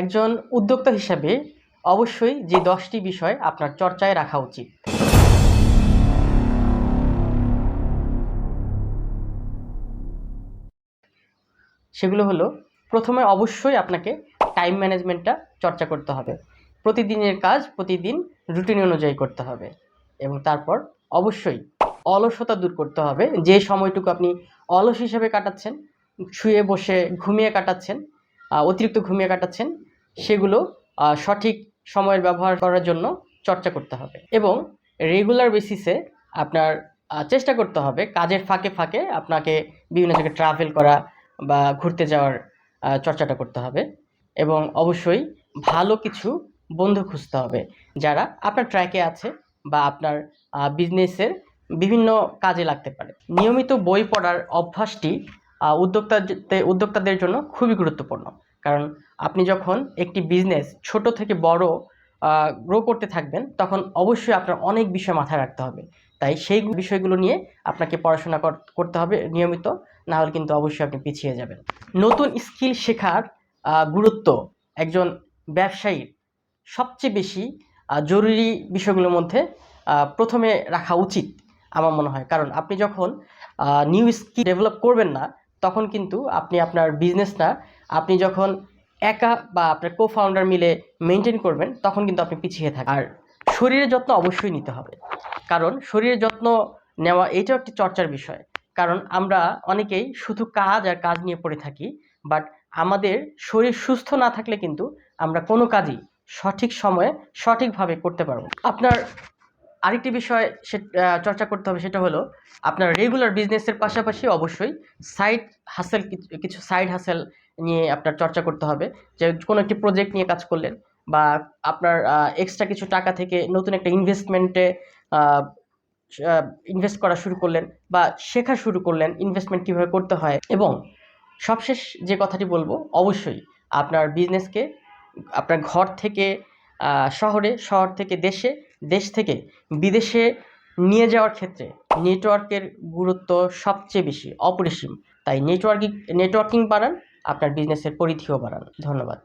একজন উদ্যোক্তা হিসাবে অবশ্যই যে দশটি বিষয় আপনার চর্চায় রাখা উচিত। সেগুলো হলো, প্রথমে অবশ্যই আপনাকে টাইম ম্যানেজমেন্টটা চর্চা করতে হবে। প্রতিদিনের কাজ প্রতিদিন রুটিন অনুযায়ী করতে হবে এবং তারপর অবশ্যই অলসতা দূর করতে হবে। যে সময়টুকু আপনি অলস হিসেবে কাটাচ্ছেন, শুয়ে বসে, ঘুমিয়ে কাটাচ্ছেন অতিরিক্ত ঘুমিয়ে কাটাচ্ছেন সেগুলো সঠিক সময়ের ব্যবহার করার জন্য চর্চা করতে হবে এবং রেগুলার বেসিসে আপনার চেষ্টা করতে হবে কাজের ফাঁকে ফাঁকে আপনাকে বিভিন্ন জায়গায় ট্রাভেল করা বা ঘুরতে যাওয়ার চর্চাটা করতে হবে এবং অবশ্যই ভালো কিছু বন্ধু খুঁজতে হবে যারা আপনার ট্র্যাকে আছে বা আপনার বিজনেসের বিভিন্ন কাজে লাগতে পারে। নিয়মিত বই পড়ার অভ্যাসটি আহ, উদ্যোক্তাদের উদ্যোক্তাদের জন্য খুবই গুরুত্বপূর্ণ। কারণ আপনি যখন একটি বিজনেস ছোট থেকে বড় গ্রো করতে থাকবেন, তখন অবশ্যই আপনার অনেক বিষয় মাথায় রাখতে হবে। তাই সেই বিষয়গুলো নিয়ে আপনাকে পড়াশোনা কর- করতে হবে নিয়মিত না হলে কিন্তু অবশ্যই আপনি পিছিয়ে যাবেন। নতুন স্কিল শেখার গুরুত্ব একজন ব্যবসায়ীর সবচেয়ে বেশি জরুরি বিষয়গুলোর মধ্যে প্রথমে রাখা উচিত আমার মনে হয়। কারণ আপনি যখন নিউ স্কিল ডেভেলপ করবেন না, তখন কিন্তু আপনি আপনার বিজনেসটা আপনি যখন একা বা আপনার কো ফাউন্ডার মিলে মেনটেন করবেন, তখন কিন্তু আপনি পিছিয়ে থাকেন আর শরীরের যত্ন অবশ্যই নিতে হবে। কারণ শরীরের যত্ন নেওয়া এটাও একটি চর্চার বিষয়। কারণ আমরা অনেকেই শুধু কাজ আর কাজ নিয়ে পড়ে থাকি বাট আমাদের শরীর সুস্থ না থাকলে কিন্তু আমরা কোনো কাজই সঠিক সময়ে সঠিকভাবে করতে পারব আপনার আরেকটি বিষয় সে চর্চা করতে হবে সেটা হলো, আপনার রেগুলার বিজনেসের পাশাপাশি অবশ্যই সাইড হাসেল কিছু সাইড হাসেল নিয়ে আপনার চর্চা করতে হবে। যে কোনো একটি প্রজেক্ট নিয়ে কাজ করলেন বা আপনার এক্সট্রা কিছু টাকা থেকে নতুন একটা ইনভেস্টমেন্টে ইনভেস্ট করা শুরু করলেন বা শেখা শুরু করলেন ইনভেস্টমেন্ট কীভাবে করতে হয় এবং সবশেষ যে কথাটি বলব, অবশ্যই আপনার বিজনেসকে আপনার ঘর থেকে শহরে, শহর থেকে দেশে দেশ থেকে বিদেশে নিয়ে যাওয়ার ক্ষেত্রে নেটওয়ার্কের গুরুত্ব সবচেয়ে বেশি, অপরিসীম। তাই নেটওয়ার্কিং নেটওয়ার্কিং বাড়ান, আপনার বিজনেসের পরিধিও বাড়ান। ধন্যবাদ।